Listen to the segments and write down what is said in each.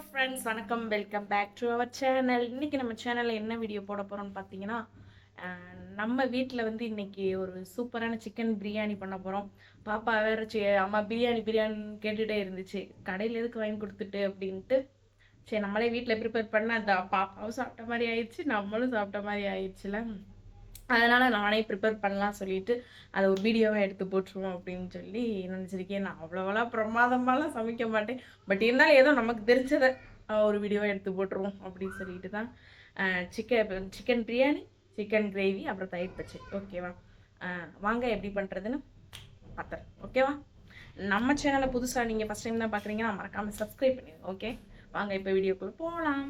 Friends வணக்கம். Welcome back to our channel இன்னைக்கு நம்ம சேனலில் என்ன வீடியோ போட போகிறோம்னு பார்த்தீங்கன்னா அஹ், நம்ம வீட்டில் வந்து இன்னைக்கு ஒரு சூப்பரான சிக்கன் பிரியாணி பண்ண போகிறோம் பாப்பா வேற அம்மா பிரியாணி பிரியாணி கேட்டுகிட்டே இருந்துச்சு. கடையில் எதுக்கு வாங்கி கொடுத்துட்டு அப்படின்ட்டு சரி நம்மளே வீட்டில் ப்ரிப்பேர் பண்ண அந்த பாப்பாவும் சாப்பிட்ட மாதிரி ஆயிடுச்சு நம்மளும் சாப்பிட்ட மாதிரி ஆயிடுச்சுல. அதனால் நானே ப்ரிப்பேர் பண்ணலாம் சொல்லிட்டு அதை ஒரு வீடியோவாக எடுத்து போட்டுருவோம் அப்படின்னு சொல்லி நினச்சிருக்கேன். நான் அவ்வளோவெல்லாம் பிரமாதமாலாம் சமைக்க மாட்டேன். பட் இருந்தாலும் ஏதோ நமக்கு தெரிஞ்சதை ஒரு வீடியோவாக எடுத்து போட்டுருவோம் அப்படின்னு சொல்லிட்டு தான் chicken chicken biryani chicken gravy அப்புறம் தயிர் பச்சை ஓகேவா வாங்க எப்படி பண்ணுறதுன்னு பார்த்துறேன் ஓகேவா நம்ம சேனலை புதுசாக நீங்கள் ஃபஸ்ட் டைம் தான் பார்க்குறீங்கன்னா மறக்காமல் சப்ஸ்கிரைப் பண்ணிடுங்க ஓகே வாங்க இப்போ வீடியோக்குள்ளே போகலாம்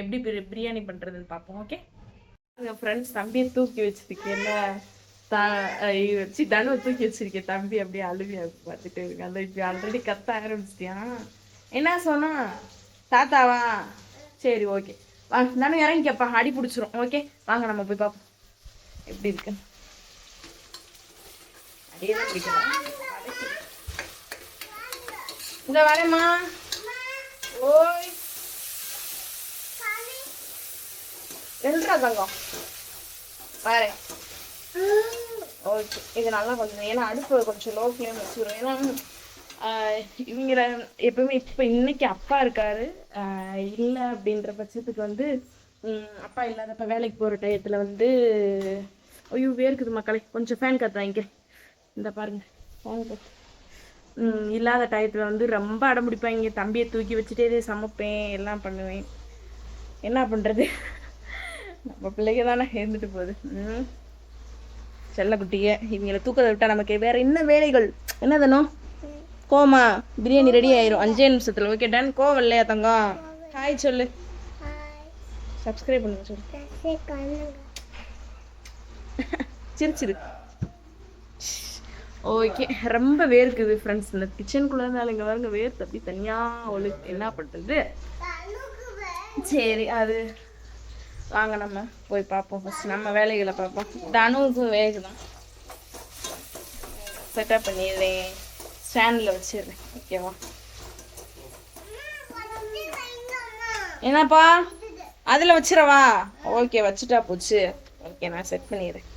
எப்படி பிரியாணி பண்ணுறதுன்னு பார்ப்போம் ஓகே எங்கள் ஃப்ரெண்ட்ஸ் தம்பியை தூக்கி வச்சிருக்கேன்ல த வச்சு தனுவை தூக்கி வச்சிருக்கேன். தம்பி அப்படியே அழுவியா பார்த்துட்டு இருக்கு அந்த இப்போ ஆல்ரெடி கத்த ஆரம்பிச்சிட்டியா? என்ன சொன்னா தாத்தாவா? சரி ஓகே வாங்க நானும் இறங்கிக்கப்பா. அடி பிடிச்சிரும். ஓகே வாங்க நம்ம போய் பார்ப்போம். எப்படி இருக்கு? அடியே தான் பிடிக்கலாம் இந்த வரேம்மா. ஓய். ரெண்டா தங்கம் வரேன் ஓகே. இது நல்லா கொஞ்சம் ஏன்னா அடுப்பு கொஞ்சம் லோ ஃப்ளேம் வச்சுருவோம் ஏன்னா இவங்க இவங்கள எப்பவுமே இப்போ இன்னைக்கு அப்பா இருக்காரு. இல்லை அப்படின்ற பட்சத்துக்கு வந்து அப்பா இல்லாதப்ப வேலைக்கு போகிற டயத்தில் வந்து ஐயோ வேர்க்குது மக்களே. கொஞ்சம் ஃபேன் கற்று வாங்கிக்க. இந்த பாருங்க ஃபேன் காத்து இல்லாத டயத்தில் வந்து ரொம்ப அடம்பிடிப்பாங்க. தம்பியை தூக்கி வச்சுட்டே சமைப்பேன் எல்லாம் பண்ணுவேன். என்ன பண்ணுறது நம்ம பிள்ளைங்க தானே இருந்துட்டு போகுது. ம். செல்லக்குட்டிய இவங்களை தூக்கத்தை விட்டா நமக்கு வேற என்ன வேலைகள்? என்ன தானோ? கோமா பிரியாணி ரெடி ஆயிரும். அஞ்சே நிமிஷத்துல ஓகே டன் கோவம் இல்லையா தங்கம்? ஹாய் சொல்லு. சப்ஸ்கிரைப் பண்ணுங்க சொல்லு. சிரிச்சிரு. ஓகே ரொம்ப வேர்க்குது ஃப்ரெண்ட்ஸ் இந்த கிச்சனுக்குள்ளே இருந்தாலும் இங்கே பாருங்க வேர்த்து அப்படி தனியாக ஒழு என்ன பண்ணுறது சரி அது வாங்க நம்ம போய் பார்ப்போம் ஃபஸ்ட் நம்ம வேலைகளை பார்ப்போம். தனுவுக்கும் வேகுதான் செட்டப் பண்ணிடுறேன். ஸ்டாண்டில் வச்சிடுறேன். ஓகேவா என்னப்பா? அதில் வச்சிடவா? ஓகே வச்சுட்டா போச்சு. ஓகே நான் செட் பண்ணிடுறேன்.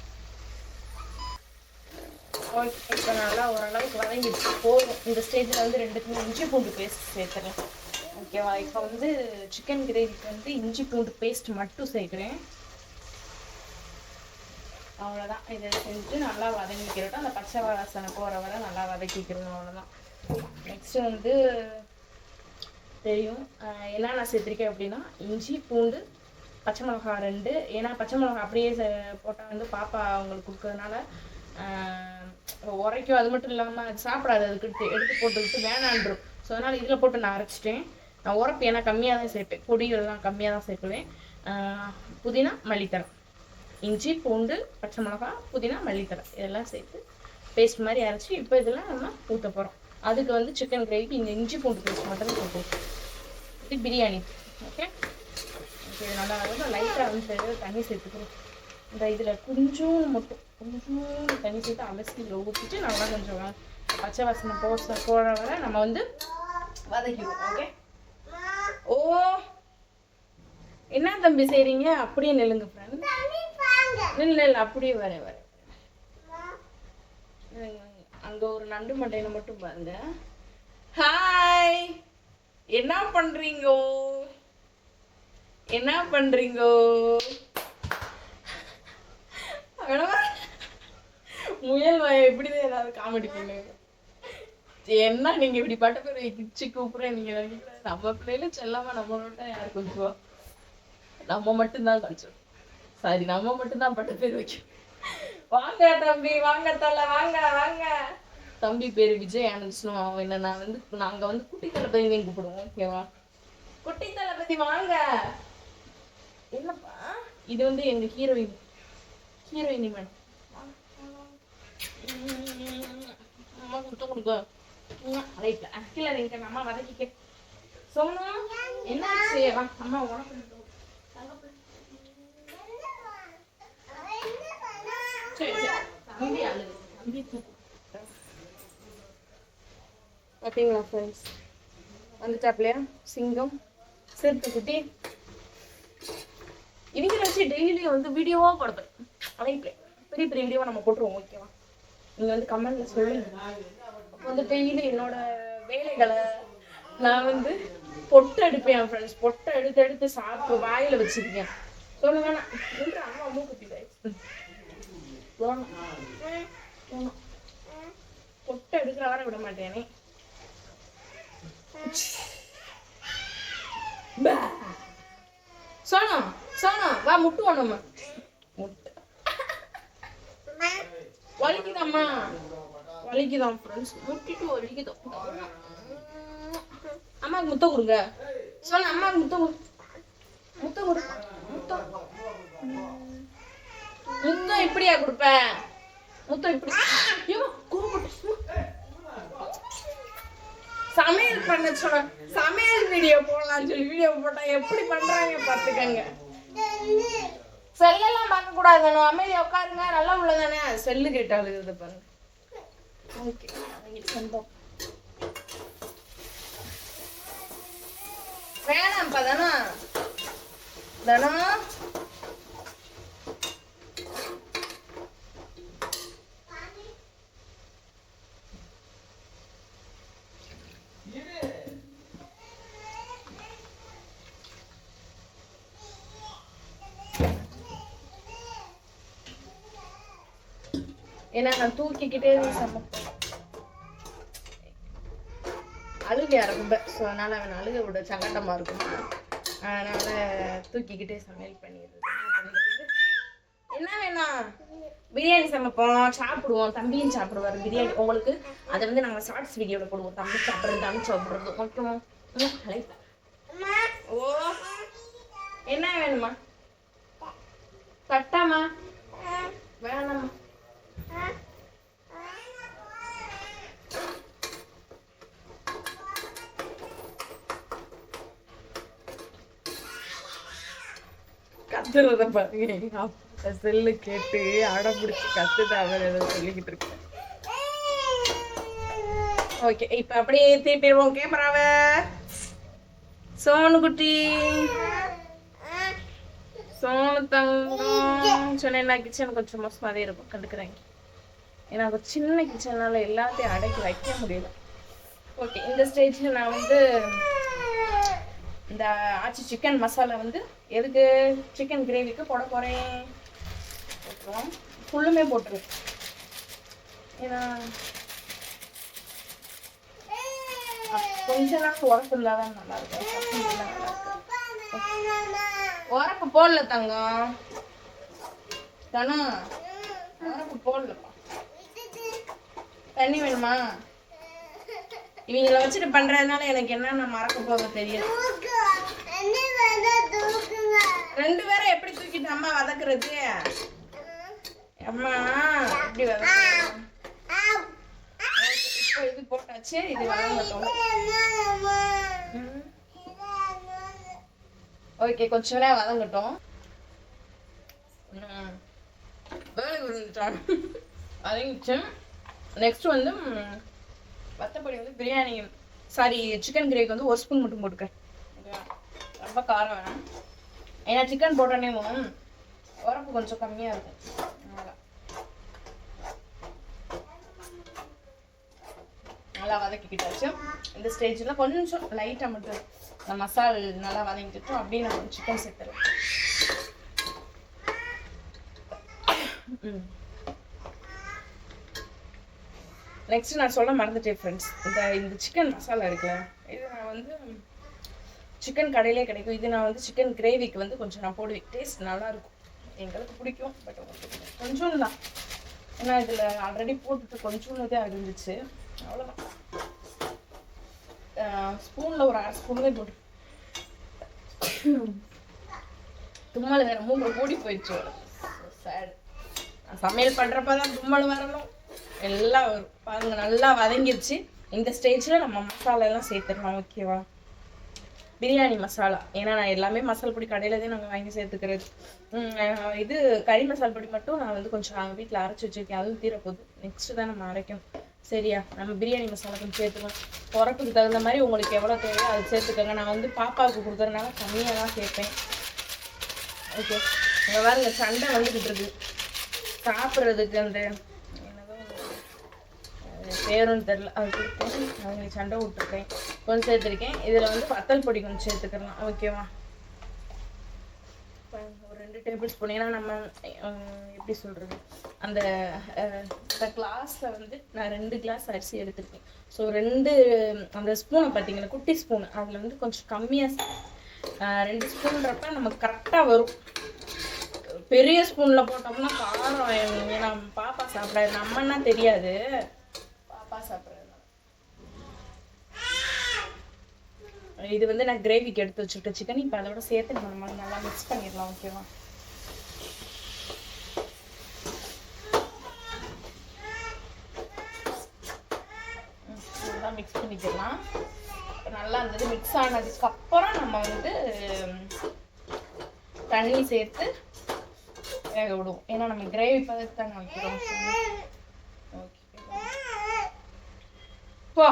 ஓகே இப்போ நல்லா ஓரளவுக்கு வதங்கிடுச்சு. போதும். இந்த ஸ்டேஜில் வந்து ரெண்டுக்குமே இஞ்சி பூண்டு பேஸ்ட் சேர்த்துறேன். ஓகேவா இப்போ வந்து சிக்கன் கிரேவிக்கு வந்து இஞ்சி பூண்டு பேஸ்ட் மட்டும் சேர்க்குறேன். அவ்வளோதான் இதை செஞ்சு நல்லா வதங்கிக்கிறோம் அந்த பச்சை வாசனை போகிற வரை நல்லா வதக்கிக்கிறோம் அவ்வளோதான் நெக்ஸ்ட்டு வந்து தெரியும். என்னென்ன சேர்த்துருக்கேன் அப்படின்னா இஞ்சி பூண்டு பச்சை மிளகா ரெண்டு. ஏன்னா பச்சை மிளகா அப்படியே போட்டால் வந்து பாப்பா அவங்களுக்கு கொடுக்கறதுனால உரைக்கும். அது மட்டும் இல்லாமல் அது சாப்பிடாது. அதுக்கு எடுத்து எடுத்து போட்டுக்கிட்டு வேணான்றும். ஸோ அதனால் இதில் போட்டு நான் அரைச்சிட்டேன். நான் உரப்பு ஏன்னா கம்மியாக தான் சேர்ப்பேன். பொடிகள்லாம் கம்மியாக தான் சேர்க்குவேன். புதினா மல்லித்தலை இஞ்சி பூண்டு பச்சை மிளகா புதினா மல்லித்தலை இதெல்லாம் சேர்த்து பேஸ்ட் மாதிரி அரைச்சி இப்போ இதெல்லாம் நம்ம ஊற்ற போகிறோம் அதுக்கு வந்து சிக்கன் கிரேவிக்கு இந்த இஞ்சி பூண்டு பேஸ்ட் மட்டும் தான் போட்டு இது பிரியாணி. ஓகே ஓகே இது நல்லா வந்து லைட்டாக வந்து தண்ணி சேர்த்துக்கிறோம் இந்த இதில் கொஞ்சம் மட்டும் கொஞ்சம் தண்ணி சேர்த்து அலசி இதில் ஊற்றிட்டு நல்லா கொஞ்சம் பச்சை வாசனை போச போகிற வர நம்ம வந்து வதக்கிடுவோம். ஓகே ஓ என்ன தம்பி செய்றீங்க? அப்படியே நில்லுங்க ஃப்ரெண்ட் இல்லை இல்லை அப்படியே வரேன் வரேன் அங்கே ஒரு நண்டு மண்டையில மட்டும் பாருங்க. ஹாய் என்ன பண்றீங்கோ? என்ன பண்றீங்கோ? முயல் வாய இப்படிதான் ஏதாவது காமெடி பண்ணுங்க என்ன நீங்க இப்படி பாட்டு பேர் கிச்சு கூப்பிடுறேன் நீங்க நினைக்கிறேன் நம்ம பிள்ளைல செல்லாம நம்மளோட யார் கொஞ்சம் நம்ம மட்டும்தான் கொஞ்சம் சாரி நம்ம மட்டும்தான் பட்ட பேர் வைக்கும். வாங்க தம்பி வாங்க தல வாங்க வாங்க. தம்பி பேரு விஜய் ஆனந்த்ஸ்னும் அவன் என்ன நான் வந்து நாங்க வந்து குட்டி தளபதி தான் கூப்பிடுவோம் ஓகேவா குட்டி தளபதி வாங்க. என்னப்பா? இது வந்து எங்க ஹீரோயின் ஹீரோயினி மேடம். அம்மா கொடுத்து கொடுக்க ரைட்ல கீழே நீங்க அம்மா வதக்கிக்க. சொன்னா என்னாச்சு வா அம்மா உனக்கு பார்த்தீங்களா ஃப்ரெண்ட்ஸ் வந்துட்டாப்லையா? சிங்கம். சிறுத்தை குட்டி. இவங்களை வச்சு டெய்லியும் வந்து வீடியோவா போடுவேன் அழைப்பேன் பெரிய பெரிய வீடியோவா நம்ம போட்டுருவோம் ஓகேவா நீங்க வந்து கமெண்ட்ல சொல்லுங்க. அப்போ வந்து டெய்லி என்னோட வேலைகளை நான் வந்து பொட்டு எடுப்பேன் ஃப்ரெண்ட்ஸ் பொட்டை எடுத்து எடுத்து சாப்பிட்டு வாயில வச்சிருக்கேன். சொல்ல வேணாம் அம்மா மூக்குத்தி. பொட்டை எடுக்கிற வரை விட மாட்டேனே. சோனு சோனு வா முட்டு வேணுமா முட்டு. வலிக்குதாம்மா? வலிக்குதான் ஃப்ரெண்ட்ஸ் முட்டிட்டு வலிக்குதான் அம்மாவுக்கு முத்தம் கொடுங்க. சோனு அம்மாவுக்கு முத்தம் கொடு. முத்தம் கொடு. முத்தம். முத்தம் இப்படியா கொடுப்ப? முத்தம் இப்படி ஐயோ கோபப்பட்டு சமையல் பண்ண சொல்ல சமையல் வீடியோ போடலாம்னு சொல்லி வீடியோ போட்டா எப்படி பண்றாங்க பாத்துக்கங்க செல்லெல்லாம் பார்க்க கூடாது அமைதியா உட்காருங்க. நல்லா உள்ளதானே? செல்லு கேட்டாலும் அழுகுது பாருங்க. ஓகே வேணாம்ப்பா தானா? தானா? ஏன்னா நான் தூக்கிக்கிட்டே சமைப்பேன். அழுகையா ரொம்ப ஸோ அதனால அவன் அழுக விட சங்கடமா இருக்கும். அதனால தூக்கிக்கிட்டே சமையல் பண்ணிடுறது. என்ன வேணும் பிரியாணி சமைப்போம் சாப்பிடுவோம். தம்பியும் சாப்பிடுவாரு பிரியாணி. உங்களுக்கு அதை வந்து நாங்கள் ஷார்ட்ஸ் வீடியோவில் போடுவோம். தம்பி சாப்பிட்றது தம்பி சாப்பிட்றது. ஓகேவா. ஓ என்ன வேணுமா? தட்டாமா கத்துறத பாருங்க. செல்லு கேட்டு அடம் பிடிச்சி கத்துது அவர் ஏதோ சொல்லிக்கிட்டு இருக்க ஓகே இப்ப அப்படியே திருப்பிடுவோம். கேமராவ சோனு குட்டி சோனு தங்கம். சொன்னேன்னா கிச்சன் கொஞ்சம் மோசமாவே இருக்கும். கண்டுக்கிறாங்க. ஏன்னா அது சின்ன கிச்சனால் எல்லாத்தையும் அடக்கி வைக்க முடியல. ஓகே இந்த ஸ்டேஜ்ல நான் வந்து இந்த ஆச்சி சிக்கன் மசாலா வந்து எதுக்கு சிக்கன் கிரேவிக்கு போட போகிறேன் போட்டுருவோம் ஃபுல்லுமே போட்டுரு. ஏன்னா கொஞ்சம் கொஞ்ச நாள் உரப்பு இல்லாதான் நல்லா இருக்கும். உரப்பு போடல தங்கம். தானா உரப்பு போடலப்பா. தண்ணி வேணுமா? இவங்கள வச்சுட்டு பண்றதுனால எனக்கு என்னென்ன மறக்க போக தெரியாது. ரெண்டு பேரும் எப்படி தூக்கிட்டு அம்மா வதக்குறது? அம்மா எப்படி இப்போ இது போட்டாச்சு இது வதங்கட்டும். ஓகே கொஞ்ச நேரம் வதங்கட்டும். ம். வந்துட்டான் வதங்கிச்சு நெக்ஸ்ட் வந்து மற்றபடி வந்து பிரியாணி சாரி சிக்கன் கிரேவிக்கு வந்து ஒரு ஸ்பூன் மட்டும் போட்டுக்க. ரொம்ப காரம் வேணாம். ஏன்னா சிக்கன் போட்டோன்னே உரப்பு கொஞ்சம் கம்மியாக இருக்கும். நல்லா வதக்கிக்கிட்டாச்சு. இந்த ஸ்டேஜில் கொஞ்சம் லைட்டாக மட்டும் இந்த மசால் நல்லா வதங்கிட்டு அப்படியே நான் சிக்கன் சேர்த்துறேன் ம். நெக்ஸ்ட்டு நான் சொல்ல மறந்துட்டேன் ஃப்ரெண்ட்ஸ் இந்த இந்த சிக்கன் மசாலா இருக்குல்ல இது நான் வந்து சிக்கன் கடையிலே கிடைக்கும். இது நான் வந்து சிக்கன் கிரேவிக்கு வந்து கொஞ்சம் நான் போடுவேன். டேஸ்ட் நல்லாயிருக்கும். எங்களுக்கு பிடிக்கும் பட் கொஞ்சம் தான். ஏன்னா இதில் ஆல்ரெடி போட்டுட்டு கொஞ்சோண்டு தான் இருந்துச்சு அவ்வளோதான் ஸ்பூனில் ஒரு அரை ஸ்பூனே போட்டு தும்மல் வேறு மூணு கூடி போயிடுச்சு. சேட் நான் சமையல் பண்ணுறப்ப தான் தும்மல் வரணும். எல்லாம் வரும் பாருங்க நல்லா வதங்கிடுச்சு இந்த ஸ்டேஜில் நம்ம மசாலா எல்லாம் சேர்த்துக்கலாம் ஓகேவா பிரியாணி மசாலா ஏன்னா நான் எல்லாமே மசாலா பொடி கடையில் தான் நாங்கள் வாங்கி சேர்த்துக்கிறது. இது கறி மசாலா பொடி மட்டும் நான் வந்து கொஞ்சம் வீட்டில் அரைச்சி வச்சிருக்கேன். அதுவும் தீரப்போகுது. நெக்ஸ்ட்டு தான் நம்ம அரைக்கும் சரியா? நம்ம பிரியாணி மசாலா கொஞ்சம் சேர்த்துக்கலாம். உரப்புக்கு தகுந்த மாதிரி உங்களுக்கு எவ்வளோ தேவையோ அது சேர்த்துக்கோங்க. நான் வந்து பாப்பாவுக்கு கொடுக்குறதுனால கம்மியாக தான் சேர்ப்பேன் ஓகே இங்கே பாருங்க சண்டை வந்துக்கிட்டு இருக்கு. சாப்பிட்றதுக்கு அந்த அது பேரும் தெரில. அது கொடுத்தேன் அவங்க சண்டை விட்டுருக்கேன். கொஞ்சம் சேர்த்துருக்கேன். இதில் வந்து வத்தல் பொடி கொஞ்சம் சேர்த்துக்கலாம். ஓகேவா? ஒரு ரெண்டு டேபிள் ஸ்பூன் ஏன்னா நம்ம எப்படி சொல்கிறது அந்த கிளாஸில் வந்து நான் ரெண்டு கிளாஸ் அரிசி எடுத்துருக்கேன். ஸோ ரெண்டு அந்த ஸ்பூனை பார்த்தீங்கன்னா குட்டி ஸ்பூன் அதில் வந்து கொஞ்சம் கம்மியாக ரெண்டு ஸ்பூன்றப்ப நமக்கு கரெக்டாக வரும். பெரிய ஸ்பூனில் போட்டோம்னா காரம் ஏன்னா பாப்பா சாப்பிடாது. நம்மன்னா தெரியாது. பாப்பா சாப்பிட்றது இது வந்து நான் கிரேவிக்கு எடுத்து வச்சுருக்கேன் சிக்கன் இப்போ அதோட சேர்த்து நம்ம நல்லா மிக்ஸ் பண்ணிடலாம் ஓகேவா நல்லா மிக்ஸ் பண்ணிக்கலாம். நல்லா இருந்தது மிக்ஸ் ஆனதுக்கு அப்புறம் நம்ம வந்து தண்ணி சேர்த்து வேக விடுவோம். ஏன்னா நம்ம கிரேவி பதத்தை தானே வைக்கிறோம் ஓகே போ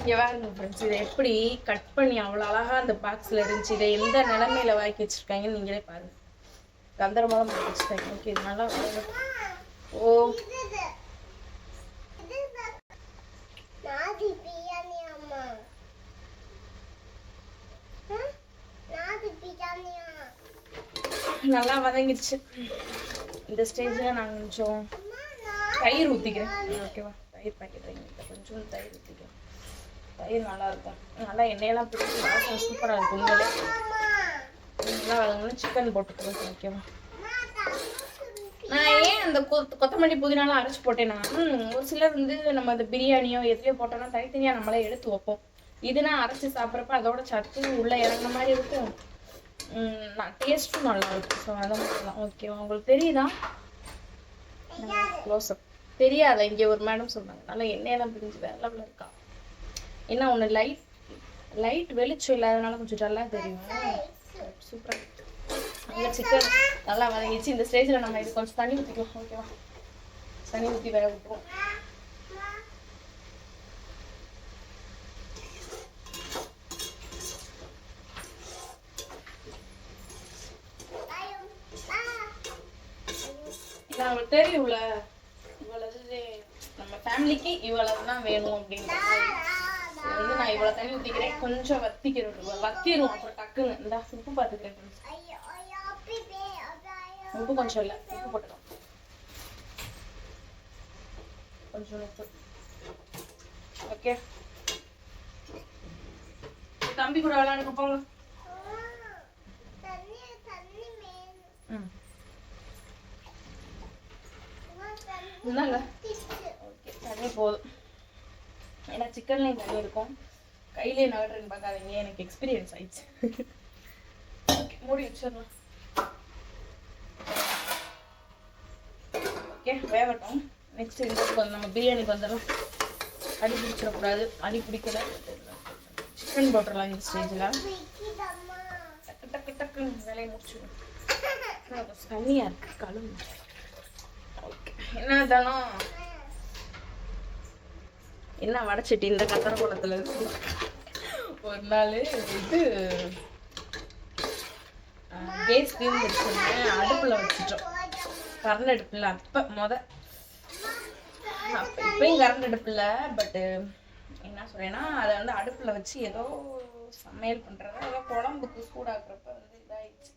இங்க ஃப்ரெண்ட்ஸ் இதை எப்படி கட் பண்ணி அவ்வளோ அழகா அந்த பாக்ஸ்ல இருந்துச்சு. இதை எந்த நிலைமையில வாக்கி வச்சிருக்காங்கன்னு நீங்களே பாருங்க. கந்தரமாலம் வாக்கி வச்சிருக்காங்க. ஓகே இது நல்லா. ஓ. நல்லா வதங்கிடுச்சு. இந்த ஸ்டேஜில் நான் கொஞ்சம் தயிர் ஊற்றிக்கிறேன் ஓகேவா தயிர் பாக்கெட் வாங்கிட்டு கொஞ்சம் தயிர் ஊற்றிக்கலாம் தயிர் நல்லாயிருக்கும். நல்லா எண்ணெயெல்லாம் பிடிச்சி வாசம் சூப்பராக இருக்கும் உண்மையிலே. நல்லா வதங்கணும். சிக்கன் போட்டுக்கிறோம் ஓகேவா நான் ஏன் அந்த கொத் கொத்தமல்லி புதினாலாம் அரைச்சி போட்டேன்னா ஒரு சிலர் வந்து நம்ம அந்த பிரியாணியோ எதுலையோ போட்டோம்னா தனித்தனியாக நம்மளே எடுத்து வைப்போம். இது நான் அரைச்சி சாப்பிட்றப்ப அதோட சத்து உள்ளே இறங்குன மாதிரி இருக்கும். நான் டேஸ்ட்டும் நல்லா இருக்கும். ஸோ அதை மட்டும் தான் ஓகேவா? உங்களுக்கு தெரியுதா? க்ளோஸ் அப் தெரியாத இங்கே ஒரு மேடம் சொன்னாங்க. நல்லா எண்ணெயெல்லாம் பிரிஞ்சு வேற லெவலில் இருக்கா? என்ன ஒன்று லைட் லைட் வெளிச்சம் இல்லாதனால கொஞ்சம் டல்லாக தெரியும். சூப்பராக நல்லா சிக்கன் நல்லா வதங்கிச்சு இந்த ஸ்டேஜில் நம்ம இது கொஞ்சம் தண்ணி ஊற்றிக்கலாம் ஓகேவா தண்ணி ஊற்றி வேக விட்டுருவோம் ஐயோ தெரியும்ல? ஃபேமிலிக்கு இவ்வளவு தான் வேணும் அப்படின்னு வந்து நான் இவ்வளோ தண்ணி ஊற்றிக்கிறேன் கொஞ்சம் வத்திக்கிறோம் வத்திரும் அப்புறம் டக்குன்னு. இந்த உப்பு பார்த்துக்கிறேன் உப்பு கொஞ்சம் இல்லை. உப்பு போட்டுக்கலாம். கொஞ்சம் உப்பு. ஓகே தம்பி கூட விளையாடுங்க போங்க. ம். இந்தாங்க. தண்ணி போதும். ஏன்னா சிக்கன்லேயும் தண்ணி இருக்கும். கையிலே நகட்டுறேன்னு பார்க்காதீங்க. எனக்கு எக்ஸ்பீரியன்ஸ் ஆயிடுச்சு. ஓகே மூடி வச்சிடலாம். ஓகே வேகட்டும். நெக்ஸ்ட் இந்த நம்ம பிரியாணிக்கு வந்துடலாம். அடி பிடிச்சிடக்கூடாது. அடி பிடிக்கல. சிக்கன் போட்டுடலாம் இந்த ஸ்டேஜில் டக்கு டக்கு டக்குன்னு வேலையை முடிச்சிடும் கொஞ்சம் தண்ணியாக இருக்கு? கழுவு ஓகே என்ன தானோ என்ன வடைச்சிட்டு இந்த கத்தர குளத்துல ஒரு நாள் இது கேஸ் தீர்ந்துருச்சுன்னு அடுப்பில் வச்சுட்டோம். கரண்ட் அடுப்பில் அப்போ மொத. அப்போ இப்பயும் கரண்ட் அடுப்பில் பட்டு என்ன சொல்றேன்னா அதை வந்து அடுப்பில் வச்சு ஏதோ சமையல் பண்ணுறதா ஏதோ குழம்புக்கு சூடாக்குறப்ப வந்து இதாயிடுச்சு.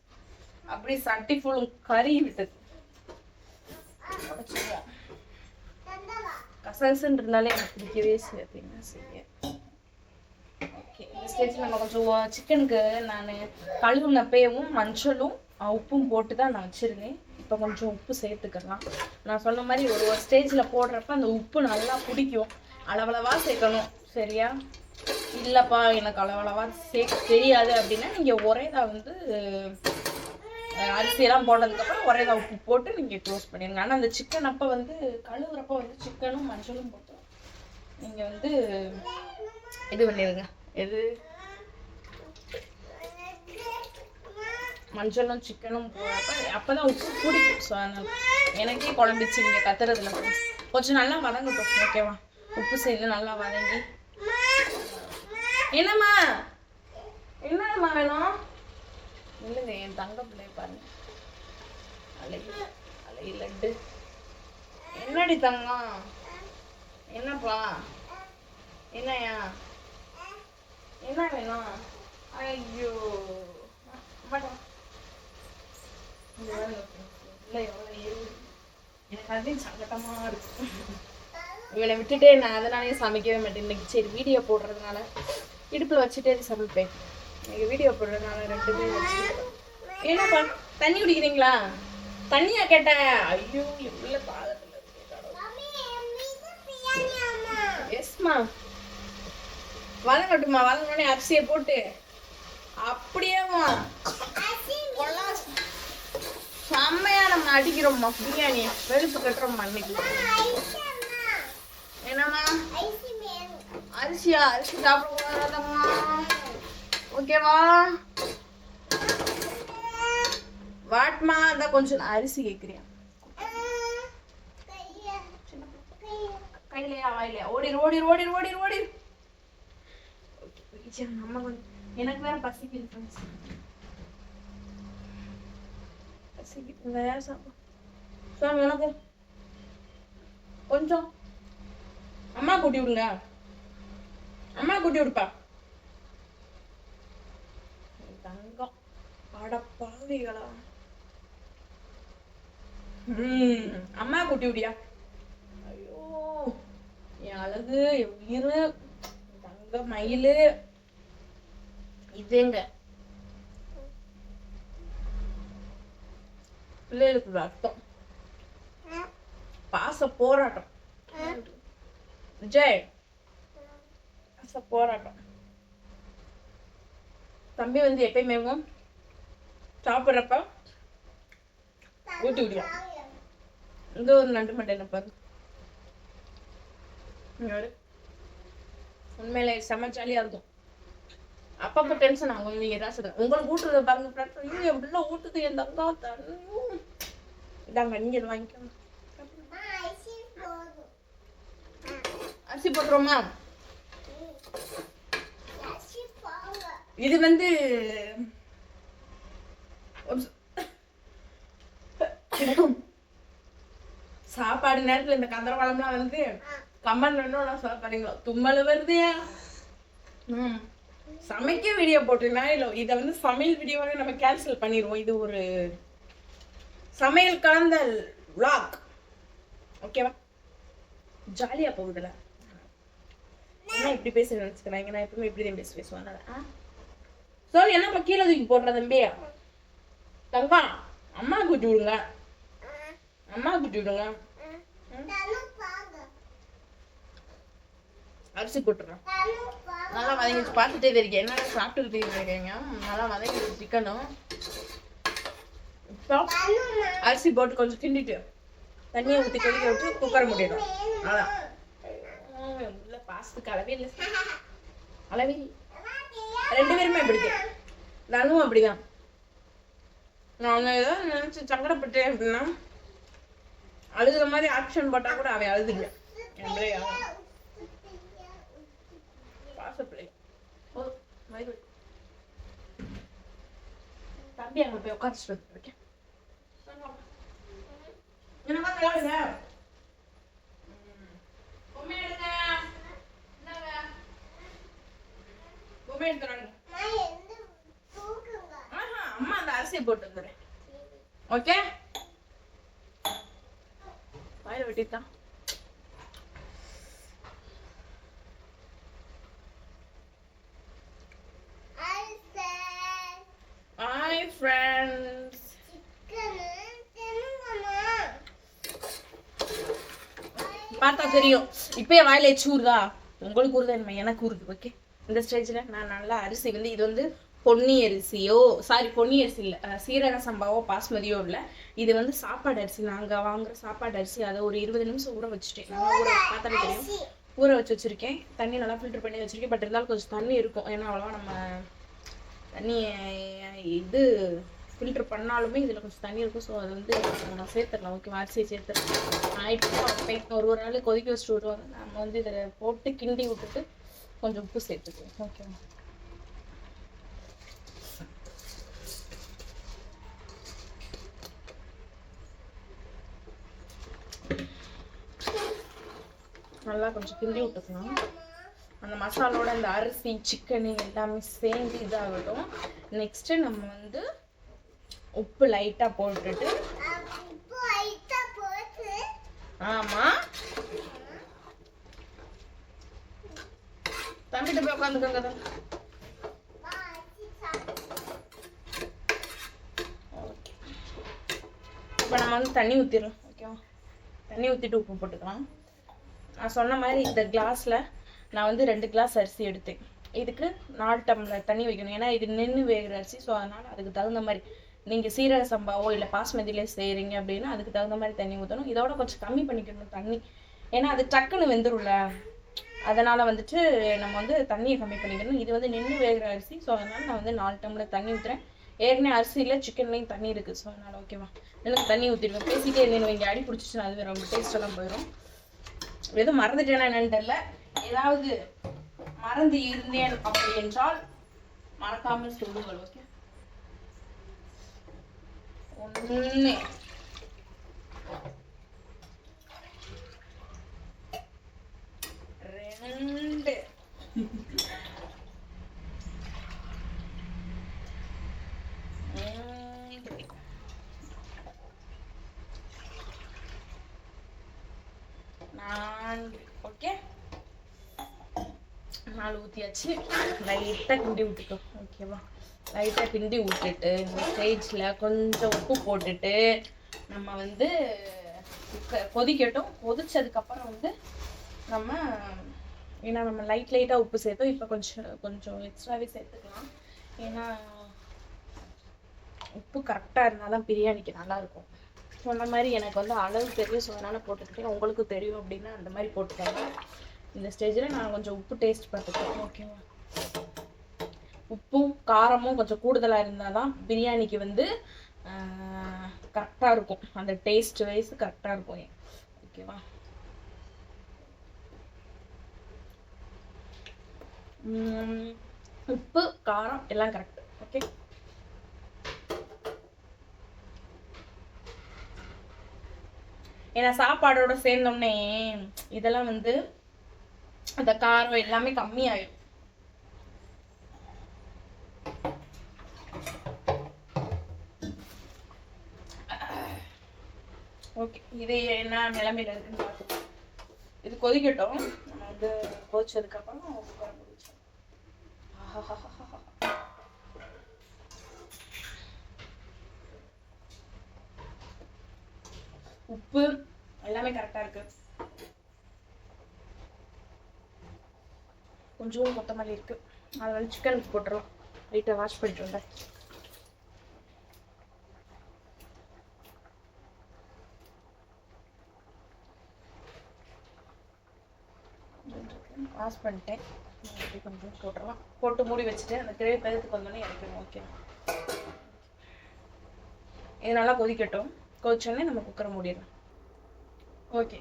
அப்படி சட்டி ஃபுல்லும் கறி விட்டது. உடச்சிடுவோம் இருந்தாலே எனக்கு பிடிக்கவே செய்யாது என்ன செய்ய ஓகே இந்த ஸ்டேஜில் நம்ம கொஞ்சம் சிக்கனுக்கு நான் கழுவுனப்பையவும் மஞ்சளும் உப்பும் போட்டு தான் நான் வச்சுருந்தேன். இப்போ கொஞ்சம் உப்பு சேர்த்துக்கலாம். நான் சொன்ன மாதிரி ஒரு ஒரு ஸ்டேஜில் போடுறப்ப அந்த உப்பு நல்லா பிடிக்கும். அளவளவாக சேர்க்கணும் சரியா? இல்லைப்பா எனக்கு அளவளவாக சேர்க்க தெரியாது அப்படின்னா நீங்கள் ஒரேதா வந்து அரிசியெல்லாம் போட்டதுக்கப்புறம் ஒரேதா உப்பு போட்டு நீங்கள் க்ளோஸ் பண்ணிடுங்க. ஆனால் அந்த சிக்கன் அப்போ வந்து கழுவுறப்போ வந்து சிக்கனும் மஞ்சளும் போட்டு நீங்கள் வந்து இது பண்ணிடுங்க. எது? மஞ்சளும் சிக்கனும் போடுறப்ப அப்போ தான் உப்பு பிடிக்கும் ஸோ அதனால் எனக்கே குழம்பிச்சு நீங்கள் கத்துறதுல. கொஞ்சம் நல்லா வதங்கட்டும் ஓகேவா உப்பு சேர்ந்து நல்லா வதங்கி. என்னம்மா? என்னம்மா வேணும்? இல்லைங்க என் தங்க பிள்ளைய பாருங்க. அழகி அழகி லட்டு. என்னடி தங்கம்? என்னப்பா? என்னையா என்ன வேணும்? ஐயோ. இல்லை எவ்வளோ எனக்கு அதே சங்கட்டமா இருக்கு. இவனை விட்டுட்டே நான் அதனாலயே சமைக்கவே மாட்டேன். இன்னைக்கு சரி வீடியோ போடுறதுனால இடுப்புல வச்சுட்டே சமைப்பேன். இன்னைக்கு வீடியோ போடுறதுனால ரெண்டு வச்சுட்டு என்னப்பா தண்ணி குடிக்கிறீங்களா? தண்ணியா கேட்டேன் ஐயோ எவ்வளோ பாதத்தில் எஸ்மா வதங்கட்டுமா வதங்கினோடனே அரிசியை போட்டு அப்படியே அசி செம்மையா நம்ம அடிக்கிறோம்மா பிரியாணி வெளுப்பு கட்டுறோம்மா அம்மா. என்னம்மா? அரிசியா? அரிசி சாப்பிடக்கூடாதம்மா ஓகேவா வாட்மா அந்த கொஞ்சம் அரிசி கேட்குறியா கையிலையா வாயிலையா ஓடிரு ஓடிரு ஓடிரு ஓடிரு ஓடிரு. ஓகே நம்ம கொஞ்சம் எனக்கு வேற பசிக்குது ஃப்ரெண்ட்ஸ் பசிக்குது வேற சாப்பிடும் சாமி உனக்கு கொஞ்சம் அம்மா கூட்டி விடுங்க. அம்மா கூட்டி விடுப்பா. தங்கம். அட பாவிகளா. ம் அம்மா கூட்டி விடியா? ஐயோ என் அழகு என் உயிர் தங்க மயிலு. இதுங்க. பிள்ளைகளுக்கு அர்த்தம் பாச போராட்டம். விஜய் பாச போராட்டம். தம்பி வந்து எப்பயுமே சாப்பிட்றப்ப ஊட்டி விடுவான். இந்த ஒரு நண்டு மண்டை பாரு? உண்மையில செம்ம ஜாலியா இருக்கும். அப்பப்போ டென்ஷன் ஆகும். நீங்க ஏதாவது சொல்லுங்க உங்களுக்கு ஊட்டுறத பாருங்க ஃப்ரெண்ட்ஸ் ஐயோ என் பிள்ளை ஊட்டுது என் தங்கா தண்ணி. இதாங்க நீங்க வாங்கிக்கோங்க. அரிசி போட்டுருமா இது வந்து சாப்பாடு நேரத்துல இந்த கந்தரவாளம்லாம் வந்து கம்மன் வேணும் சாப்பாடுங்களா தும்மல் வருது. ம். சமைக்க வீடியோ போட்டுனா இல்லை இதை வந்து சமையல் வீடியோவாக நம்ம கேன்சல் பண்ணிடுவோம். இது ஒரு சமையல் கலந்த vlog. ஓகேவா ஜாலியாக போகுதுல. என்ன இப்படி பேச நினச்சிக்கிறாங்க நான் எப்பவுமே இப்படி தான் பேசி பேசுவேன் அதனால, ஆ என்னப்பா கீழே தூக்கி போடுற தம்பி. தங்கம் அம்மா கூட்டி விடுங்க. அம்மா கூட்டி விடுங்க. அரிசி போட்டுறேன். நல்லா வதங்கிச்சு பார்த்துட்டே இருக்கேன் என்ன சாப்பிட்டுக்கிட்டே இருக்கீங்க? நல்லா வதங்கிச்சு சிக்கனும் இப்போ அரிசி போட்டு கொஞ்சம் கிண்டிட்டு தண்ணியை ஊற்றி கொதிக்க விட்டு குக்கரை முடியணும் அதான் இல்லை பாசத்துக்கு அளவே இல்லை. அளவே இல்லை. ரெண்டு பேருமே அப்படிதான் நானும் அப்படிதான். நான் ஏதாவது நினைச்சு சங்கடப்பட்டேன் அப்படின்னா அழுகுற மாதிரி ஆக்ஷன் போட்டா கூட அவன் அழுதுங்க. என் பிள்ளை அவன் பாச பிள்ளை போதும், வயிறு வலி. தம்பி அங்க போய் உட்காந்துட்டு இருக்கேன். என்னமா விளையாடுங்க ம். பொம்மை எடுங்க இந்தாங்க. பொம்மை எடுத்துறாங்க. ஆஹா அம்மா அந்த அரிசியை போட்டு வந்துடுறேன். ஓகே? வாயில வெட்டிட்டான் ஹாய் ஃப்ரெண்ட்ஸ் பார்த்தா தெரியும். இப்பயே வாயில எச்சு ஊறுதா உங்களுக்கு ஊறுதா என்ன எனக்கு ஊறுது ஓகே இந்த ஸ்டேஜில் நான் நல்லா அரிசி வந்து இது வந்து பொன்னி அரிசியோ சாரி பொன்னி அரிசி இல்லை சீரக சம்பாவோ பாஸ்மதியோ இல்லை. இது வந்து சாப்பாடு அரிசி. நாங்கள் வாங்குற சாப்பாடு அரிசி அதை ஒரு இருபது நிமிஷம் ஊற வச்சுட்டேன். நல்லா ஊற பார்த்தாலே தெரியும். ஊற வச்சு வச்சிருக்கேன். தண்ணி நல்லா ஃபில்டர் பண்ணி வச்சிருக்கேன். பட் இருந்தாலும் கொஞ்சம் தண்ணி இருக்கும். ஏன்னா அவ்வளோவா நம்ம தண்ணி இது ஃபில்டர் பண்ணாலுமே இதில் கொஞ்சம் தண்ணி இருக்கும். ஸோ அது வந்து நான் சேர்த்துடலாம். ஓகே அரிசி சேர்த்துடலாம். ஆயிட்டு ஒரு ஒரு நாள் கொதிக்க வச்சுட்டு விடுவாங்க நம்ம வந்து இதில் போட்டு கிண்டி விட்டுட்டு கொஞ்சம் உப்பு சேர்த்துக்குவோம் ஓகேவா நல்லா கொஞ்சம் கிண்டி விட்டுக்கலாம் அந்த மசாலோட அந்த அரிசி சிக்கனு எல்லாமே சேர்ந்து இதாகட்டும். நெக்ஸ்ட்டு நம்ம வந்து உப்பு லைட்டாக போட்டுட்டு ஆமாம் தம்பிட்டு போய் உட்காந்துக்கோங்க ஓகே இப்போ நம்ம வந்து தண்ணி ஊற்றிடலாம் ஓகேவா தண்ணி ஊற்றிட்டு உப்பு போட்டுக்கலாம். நான் சொன்ன மாதிரி இந்த கிளாஸில் நான் வந்து ரெண்டு கிளாஸ் அரிசி எடுத்தேன். இதுக்கு நாலு டம்ளர் தண்ணி வைக்கணும். ஏன்னா இது நின்று வேகிற அரிசி ஸோ அதனால் அதுக்கு தகுந்த மாதிரி நீங்கள் சீரக சம்பாவோ இல்லை பாஸ்மதியிலே செய்கிறீங்க அப்படின்னா அதுக்கு தகுந்த மாதிரி தண்ணி ஊற்றணும் இதோட கொஞ்சம் கம்மி பண்ணிக்கணும் தண்ணி. ஏன்னா அது டக்குன்னு வெந்துரும்ல. அதனால் வந்துட்டு நம்ம வந்து தண்ணியை கம்மி பண்ணிக்கணும் இது வந்து நின்று வேகிற அரிசி ஸோ அதனால் நான் வந்து நாலு டம்ளர் தண்ணி ஊற்றுறேன் ஏற்கனவே அரிசியில் சிக்கன்லேயும் தண்ணி இருக்குது ஸோ அதனால் ஓகேவா எனக்கு தண்ணி ஊற்றிடுவேன் பேசிட்டே இருந்தேன் இங்கே அடி பிடிச்சிச்சுன்னா அது வேறு ரொம்ப டேஸ்ட்டெல்லாம் போயிடும் எதுவும் மறந்துட்டேனா என்னன்னு தெரில ஏதாவது மறந்து இருந்தேன் அப்படி என்றால் மறக்காமல் சொல்லுங்கள் ஓகே ஒன்று ரெண்டு நான்கு ஓகே நாலு ஊற்றியாச்சு லைட்டாக கிண்டி விட்டுக்கோ ஓகேவா லைட்டாக கிண்டி விட்டுட்டு இந்த ஸ்டேஜில் கொஞ்சம் உப்பு போட்டுட்டு நம்ம வந்து கொதிக்கட்டும் கொதிச்சதுக்கப்புறம் வந்து நம்ம ஏன்னா நம்ம லைட் லைட்டாக உப்பு சேர்த்தோம். இப்போ கொஞ்சம் கொஞ்சம் எக்ஸ்ட்ராவே சேர்த்துக்கலாம். ஏன்னா உப்பு கரெக்டாக இருந்தால் தான் பிரியாணிக்கு நல்லாயிருக்கும் சொன்ன மாதிரி எனக்கு வந்து அளவு தெரியும் ஸோ அதனால் போட்டுக்கிட்டேன். உங்களுக்கு தெரியும் அப்படின்னா அந்த மாதிரி போட்டுக்கோங்க. இந்த ஸ்டேஜில் நான் கொஞ்சம் உப்பு டேஸ்ட் பார்த்துக்கிறேன். ஓகேவா உப்பும் காரமும் கொஞ்சம் கூடுதலாக இருந்தால் தான் பிரியாணிக்கு வந்து கரெக்டாக இருக்கும். அந்த டேஸ்ட் வைஸ் கரெக்டாக இருக்கும். ஓகேவா உப்பு காரம் எல்லாம் கரெக்ட் ஓகே ஏன்னா சாப்பாடோட சேர்ந்தோடனே இதெல்லாம் வந்து அந்த காரம் எல்லாமே கம்மியாயிடும். ஓகே இது என்ன நிலைமையில இருக்குன்னு பார்த்துக்கலாம் இது கொதிக்கட்டும். நம்ம வந்து கொதிச்சதுக்கு அப்புறம் உப்பு எல்லாமே கரெக்டா இருக்கு. கொஞ்சம் கொத்தமல்லி இருக்கு. அதை வந்து சிக்கன் போட்டுரும் லைட்டாக வாஷ் பண்ணிட்டு வந்தேன். வாஷ் பண்ணிட்டேன். அப்படி கொஞ்சம் போட்டுடலாம் போட்டு மூடி வச்சுட்டு அந்த கிரேவி பதத்துக்கு வந்தோடனே இறக்கணும் ஓகே இது நல்லா கொதிக்கட்டும். கொதிச்சோடனே நம்ம குக்கரை மூடிடலாம். ஓகே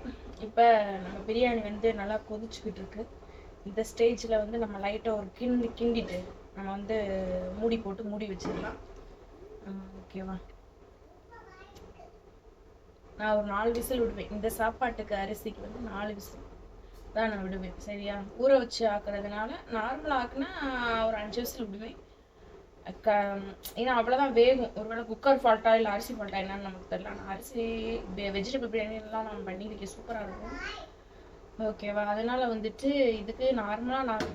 இப்போ நம்ம பிரியாணி வந்து நல்லா கொதிச்சுக்கிட்டு இருக்கு. இந்த ஸ்டேஜில் வந்து நம்ம லைட்டாக ஒரு கிண்டி கிண்டிட்டு நம்ம வந்து மூடி போட்டு மூடி வச்சிடலாம். ஓகேவா நான் ஒரு நாலு விசில் விடுவேன். இந்த சாப்பாட்டுக்கு அரிசிக்கு வந்து நாலு விசில். தான் நான் விடுவேன் சரியா? ஊற வச்சு ஆக்குறதுனால நார்மலாக ஆக்குனா ஒரு அஞ்சு விசில் விடுவேன். க ஏன்னா அவ்வளோதான் வேகும். ஒருவேளை குக்கர் ஃபால்ட்டா இல்லை அரிசி ஃபால்ட்டா என்னன்னு நமக்கு தெரியல. ஆனால் அரிசி வெஜிடபிள் பிரியாணிலாம் நம்ம பண்ணி வைக்க சூப்பராக இருக்கும். ஓகேவா அதனால வந்துட்டு இதுக்கு நார்மலாக நான்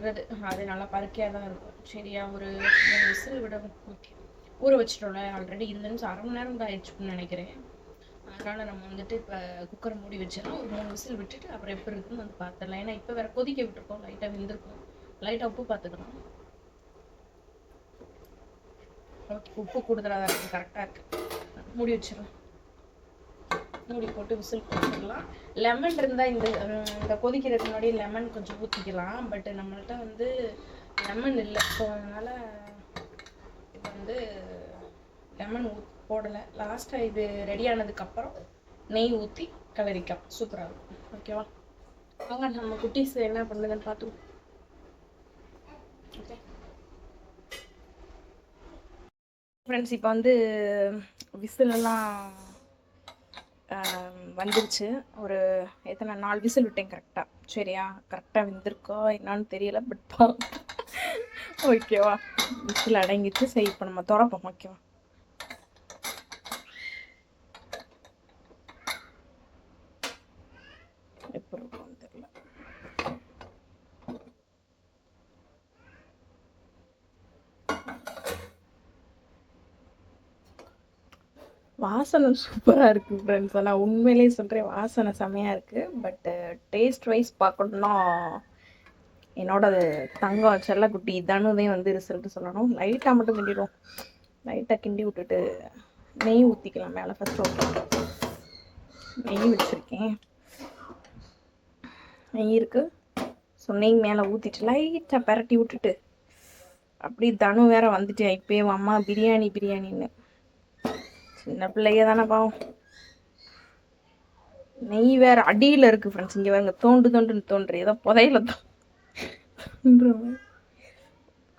அது நல்லா பருக்கையாக தான் இருக்கும். சரியா? ஒரு மூணு விசில் விட ஓகே ஊற வச்சிட்டோம்ல ஆல்ரெடி இருந்த அரை மணி நேரம் ஆயிடுச்சுன்னு நினைக்கிறேன். அதனால நம்ம வந்துட்டு இப்போ குக்கரை மூடி வச்சிடலாம் ஒரு மூணு விசில் விட்டுட்டு அப்புறம் எப்படி இருக்குன்னு வந்து பார்த்துடலாம் ஏன்னா இப்போ வேற கொதிக்க விட்டுருக்கோம் லைட்டாக வெந்திருக்கும் லைட்டாக உப்பு பார்த்துக்கலாம் உப்பு கூடுதலாக தான் கரெக்டாக இருக்குது மூடி வச்சிடலாம். மூடி போட்டு விசில் போட்டுக்கலாம் லெமன் இருந்தால் இந்த இந்த கொதிக்கிறதுக்கு முன்னாடி லெமன் கொஞ்சம் ஊற்றிக்கலாம் பட் நம்மள்ட்ட வந்து லெமன் இல்லை. ஸோ அதனால் இது வந்து லெமன் ஊற்றி போடலை. லாஸ்ட்டாக இது ரெடி ஆனதுக்கப்புறம் நெய் ஊற்றி கலரிக்கலாம் சூப்பராக இருக்கும். ஓகேவா வாங்க நம்ம குட்டீஸ் என்ன பண்ணுதுன்னு பார்த்து ஃப்ரெண்ட்ஸ் இப்போ வந்து விசிலெல்லாம் வந்துருச்சு. ஒரு எத்தனை நாலு விசில் விட்டேன் கரெக்டாக சரியா? கரெக்டாக வந்திருக்கோ என்னன்னு தெரியல பட் ஓகேவா விசில் அடங்கிட்டு சரி இப்போ நம்ம திறப்போம். ஓகேவா வாசனை சூப்பராக இருக்குது ஃப்ரெண்ட்ஸ் ஆனால் உண்மையிலேயே சொல்கிறேன் வாசனை செமையாக இருக்குது பட்டு டேஸ்ட் uh, வைஸ் பார்க்கணுன்னா என்னோட தங்கம் செல்லக்குட்டி தனுதே வந்து ரிசல்ட் சொல்லணும். லைட்டாக மட்டும் கிண்டிடும் லைட்டாக கிண்டி விட்டுட்டு நெய் ஊற்றிக்கலாம் மேலே ஃபஸ்ட் ஓகே நெய் வச்சுருக்கேன். நெய் இருக்குது ஸோ நெய் மேலே ஊற்றிட்டு லைட்டாக பரட்டி விட்டுட்டு அப்படி தனு வேற வந்துட்டு இப்போயே அம்மா பிரியாணி பிரியாணின்னு. சின்ன பிள்ளைங்க தானே பாவம். நெய் வேற அடியில் இருக்கு ஃப்ரெண்ட்ஸ் இங்கே பாருங்க தோண்டு தோண்டுன்னு தோன்று ஏதோ புதையில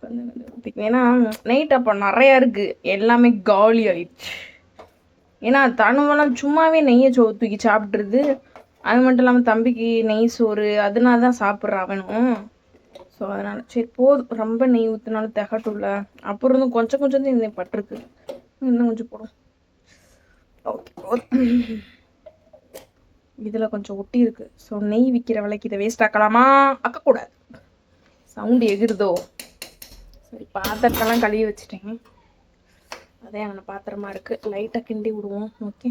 கொஞ்சம் ஏன்னா நைட் அப்போ நிறையா இருக்கு. எல்லாமே காலி ஆயிடுச்சு. ஏன்னா தனுவெல்லாம் சும்மாவே நெய்யை சோ தூக்கி சாப்பிட்றது அது மட்டும் இல்லாமல் தம்பிக்கு நெய் சோறு அதனால தான் சாப்பிட்றான் அவனும் ஸோ அதனால சரி போதும். ரொம்ப நெய் ஊற்றினாலும் திகட்டும்ல. அப்புறம் கொஞ்சம் கொஞ்சம் தான் இந்த பட்டிருக்கு. இன்னும் கொஞ்சம் போடும் ஓகே இதில் கொஞ்சம் ஒட்டி இருக்கு. ஸோ நெய் விற்கிற விலைக்கு இதை வேஸ்ட் ஆக்கலாமா? ஆக்கக்கூடாது. சவுண்டு எகிருதோ? சரி பாத்திரத்தெல்லாம் கழுவி வச்சுட்டேன். அதே அங்கே பாத்திரமா இருக்கு. லைட்டாக கிண்டி விடுவோம். ஓகே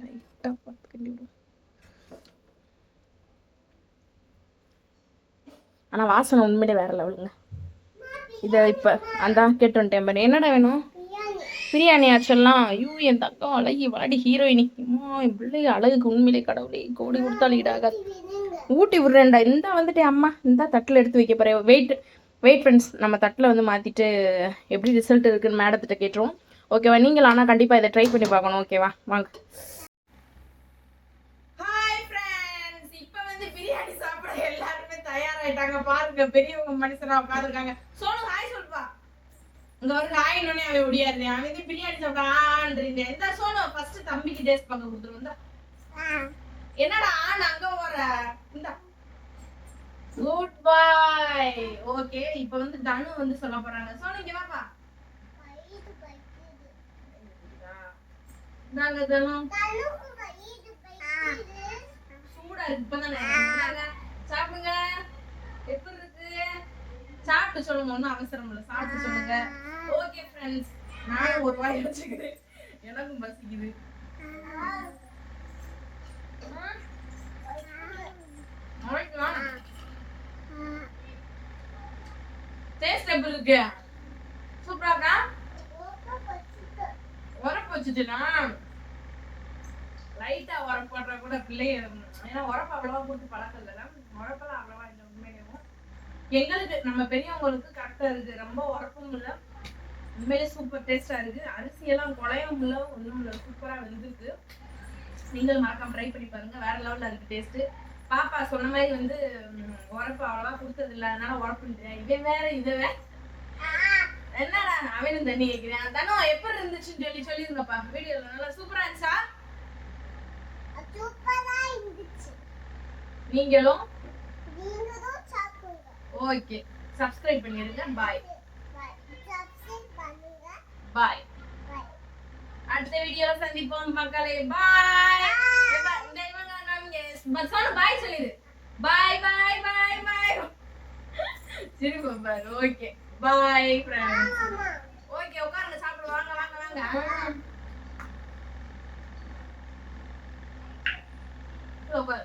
லைட்டாக பார்த்து கிண்டி விடுவோம். ஆனால் வாசனை உண்மையிலே வேற லெவலுங்க இதை இப்போ அந்த கேட்டு வந்துட்டேன். என்னடா வேணும்? பிரியாணி ஆச்செல்லாம். ஐயோ என் தக்கம் அழகி வாடி ஹீரோயினி. அம்மா என் பிள்ளை அழகுக்கு உண்மையிலே கடவுளே கோடி கொடுத்தாலும் ஈடாகாது. ஊட்டி விடுறேன்டா. இந்தா வந்துட்டேன் அம்மா. இந்தா தட்டில் எடுத்து வைக்க போகிறேன் வெயிட் வெயிட் ஃப்ரெண்ட்ஸ் நம்ம தட்டில் வந்து மாற்றிட்டு எப்படி ரிசல்ட் இருக்குன்னு மேடத்திட்ட கேட்டுருவோம். ஓகேவா நீங்கள் ஆனால் கண்டிப்பாக இதை ட்ரை பண்ணி பார்க்கணும். ஓகேவா வாங்க. இப்போ வந்து பிரியாணி சாப்பிட எல்லாருமே தயாராயிட்டாங்க. பாருங்க பெரியவங்க மனுஷனா உட்காந்துருக்காங்க சோனு ஹாய் இங்க வந்து ஹாய் நோனே அவன் ஒடியாரு அவன் வந்து பிரியாணி சாப்பிட இந்த சோனு ஃபர்ஸ்ட் தம்பிக்கு டேஸ்ட் பண்ண கொடுத்துரு வந்தா. என்னடா ஆண் அங்க போற? இந்த. குட் பாய் ஓகே இப்போ வந்து தனு வந்து சொல்ல போறாங்க. சோனு இங்க வாப்பா. நாங்க தனு. சூடா இருக்கு இப்பதானே? சாப்பிடுங்க. எப்படி இருக்கு? சாப்பிட்டு சொல்லுங்க ஒன்றும் அவசரம் இல்லை. சாப்பிட்டு சொல்லுங்க. ஓகே ஃப்ரெண்ட்ஸ் நானும் ஒரு வாய் வச்சுக்கிறேன். எனக்கும் பசிக்குது. டேஸ்ட் எப்படி இருக்கு? சூப்பரா இருக்கா? உரப்பு வச்சுட்டுனா லைட்டா உரப்பு கூட பிள்ளைய ஏன்னா உரப்பு அவ்வளவா போட்டு பழக்கம் இல்லை உரப்பெல்லாம் அவ்வளவா இல்லை உண்மையிலேயும் எங்களுக்கு நம்ம பெரியவங்களுக்கு கரெக்டா இருக்கு. ரொம்ப உரப்பும் இல்லை. உண்மையிலே சூப்பர் டேஸ்டா இருக்கு. அரிசி எல்லாம் குழையும் இல்லை. ஒன்றும் சூப்பரா வெந்திருக்கு. நீங்களும் மறக்காம ட்ரை பண்ணி பாருங்க. வேற லெவல்ல இருக்கு டேஸ்ட் பாப்பா சொன்ன மாதிரி வந்து உரப்பு அவ்வளவா கொடுத்தது இல்லை அதனால உரப்புன்றேன் இவன் வேற இது வேற. என்னடா அவனும் தண்ணி கேட்கிறேன் தனம் எப்படி இருந்துச்சுன்னு சொல்லி சொல்லிருங்கப்பா. வீடியோல நல்லா சூப்பரா இருந்துச்சா? நீங்களும்? ஓகே சப்ஸ்கிரைப் பண்ணிருங்க பாய் பாய். அடுத்த வீடியோல சந்திப்போம் மக்களே பாய் சொன்ன பாய் சொல்லிடு பாய் பாய் பாய் பாய் சிரிப்பு பாரு ஓகே பாய் ஃப்ரெண்ட்ஸ் ஓகே உட்காருங்க சாப்பிடு வாங்க வாங்க வாங்க சூப்பர்